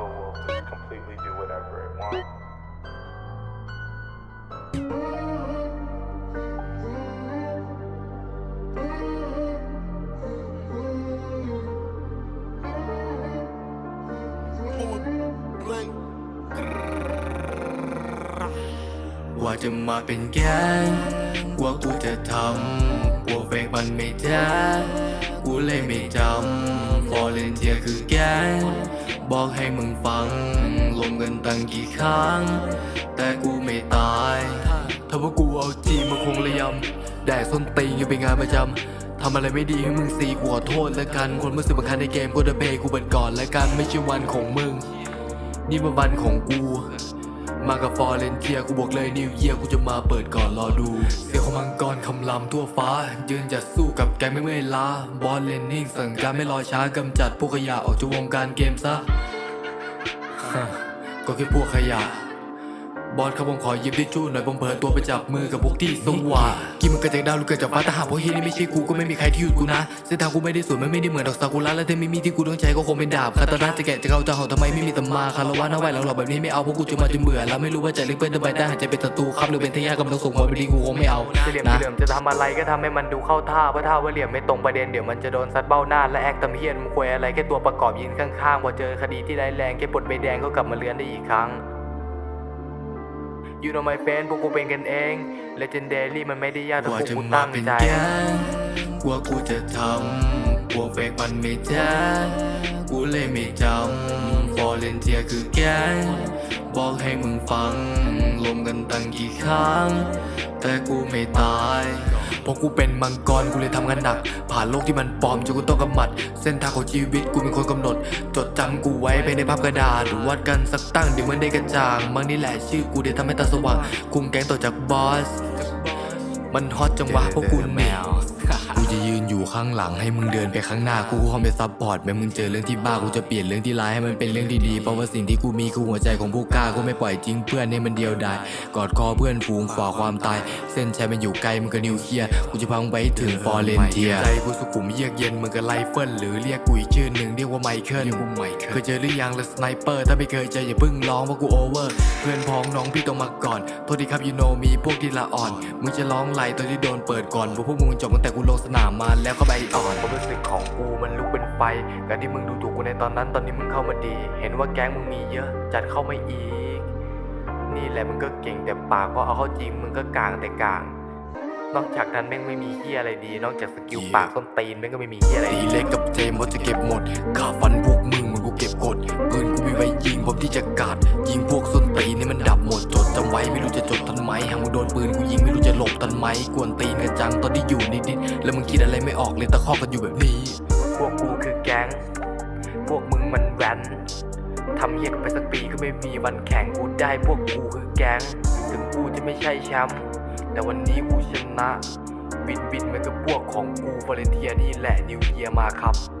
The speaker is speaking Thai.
so will just completely do whatever it wants. ว่าจะมาเป็นแก๊งว่ากูจะทำกลัวเฟกมันไม่แท้กูเลยไม่จำฟอร์เรนเทียคือแกง บอกให้มึงฟังลมกันตั้งกี่ครั้ง แต่กูไม่ตาย ถ้าว่ากูเอาจริงมาคงระยำแดกส้นตีนกันเป็นงานประจำทำอะไรไม่ดีให้มึงซีกูขอโทษแล้วกัน คนมือสิบังคับในเกมก็จะเพย์กูเปิดก่อนแล้วกันไม่ใช่วันของมึง นี่มันวันของกู มากับฟอร์เรนเทียกูบอกเลยนิวเยียกูจะมาเปิดก่อนรอดู เสียงของมังกรคำรำทั่วฟ้า ยืนหยัดสู้กับแกงไม่เมื่อยล้า บอลเลนนิ่งสั่งการไม่รอช้ากำจัดพวกขยะออกจากวงการเกมซะฮะก็แค่พวกขยะ บอสครับผมขอยืมทิชชู่หน่อยผมเผลอตัวไปจับมือกับพวกที่สว่ากินมันเกิดจากดาวหรือเกิดจากฟ้าแต่หากพวกเฮียนี่ไม่ใช่กูก็ไม่มีใครที่หยุดกูนะเส้นทางกูไม่ได้สวยมันไม่ได้เหมือนดอกซากุระและถ้าไม่มีที่กูต้องใช้ก็คงเป็นดาบคาตานะจะแกะจะเข้าจะเห่าทำไมไม่มีตำมาคารวะน้าไหวแล้วหรอกแบบนี้ไม่เอาเพราะกูจะมาจนเบื่อแล้วไม่รู้ว่าใจลึกเป็นทำไมได้หายใจเป็นศัตรูครับหรือเป็นทายาทกำลังส่งหัวไปดีกูคงไม่เอาจะเหลี่ยมจะเหลี่ยมจะทำอะไรก็ทำให้มันดูเข้าท่าเพราะถ้าว่าเหลี่ยมไม่ตรงประเด็นเดี๋ยวมันจะโดนซัดเบ้าหน้าและแอคตำเฮียนมึงควยอะไรแค่ตัวประกอบยืนข้างๆพอเจอคดีที่ร้ายแรงแค่ปลดใบแดงก็กลับมาเลือนได้อีกครั้ง You know my friend พวกกูเป็นกันเอง Legendary มันไม่ได้ยากกถ้าว่าพวกจะกูมาตั้งเป็นใจแก๊งกว่ากูจะทำกลัวเฟกมันไม่แท้กูเลยไม่จำฟอร์เรนเทียคือแก๊ง บอกให้มึงฟังลมกันตั้งกี่ครั้ง แต่กูไม่ตายเพราะกูเป็นมังกรกูเลยทำงานหนัก ผ่านโลกที่มันปลอมจนกูต้องกำหมัด เส้นทางของชีวิตกูเป็นคนกำหนด จดจำกูไว้ไปในภาพกระดาษวัดกันสักตั้งเดี๋ยวมันได้กระจ่างบางนี่แหละชื่อกูเดี๋ยวทำให้ตาสว่างคุมแก๊งต่อจากบอส มันฮอตจังวะพวกกูแมว ข้างหลังให้มึงเดินไปข้างหน้ากูคอมไปซับพอร์ตแม้มึงเจอเรื่องที่บ้ากูจะเปลี่ยนเรื่องที่ร้ายให้มันเป็นเรื่องที่ดีเพราะว่าสิ่งที่กูมีคือหัวใจของผู้กล้ากูไม่ปล่อยจริงเพื่อนให้มันเดียวดายกอดคอเพื่อนฝูงฝ่าความตาย เส้นชัยมันอยู่ไกลมึงก็นิวเคลียร์กูจะพังไปให้ถึงฟอร์เรนเทียใจกูสุขุมเยือกเย็นมึงก็ไลเฟิลหรือเรียกกูอีกชื่อหนึ่งเรียกว่าไมเคิลเคยเจอหรือยังละสไนเปอร์ถ้าไม่เคยเจออย่าเพิ่งร้องว่ากูโอเวอร์เพื่อนพ้องน้องพี่ต้องมาก่อนโทษทีครับยูโนมีพวกที่ละอ่อนมึงจะร้องไล่ตอนที่โดนเปิดก่อนเพราะพวกมึงจบตั้งแต่กูลงสนามมาแล้วก็ไปอ่อนความรู้สึกของกูมันลุกเป็นไฟการที่มึงดูถูกกูในตอนนั้น ตอนนี้มึงเข้ามาดี เห็นว่าแก๊งมึงมีเยอะ จัดเข้ามาอีก นี่แหละมึงก็เก่งแต่ปากพอเอาเข้าจริงมึงก็กลางแต่กลาง นอกจากนั้นแม่งไม่มีเฮียอะไรดี นอกจากสกิลปากส้นตีนแม่งก็ไม่มีเฮียอะไรตีดีเล็กกับเจมส์ว่าจะเก็บหมดขาฟันพวกมึงมันกูเก็บ งไม่รู้จะหลบทันไหมกวนตีนกันจังตอนที่อยู่นิดๆแล้วมึงคิดอะไรไม่ออกเลยตะคอกกันอยู่แบบนี้ พวกกูคือแก๊ง พวกมึงมันแว้นทำเฮียกันไปสักปีก็ไม่มีวันแข่งกูได้พวกกูคือแก๊ง ถึงกูจะไม่ใช่แชมป์แต่วันนี้กูชนะ บินบินมือนกับพวกของกูวอลนเทียนี่แหละนิวเยียมาครับ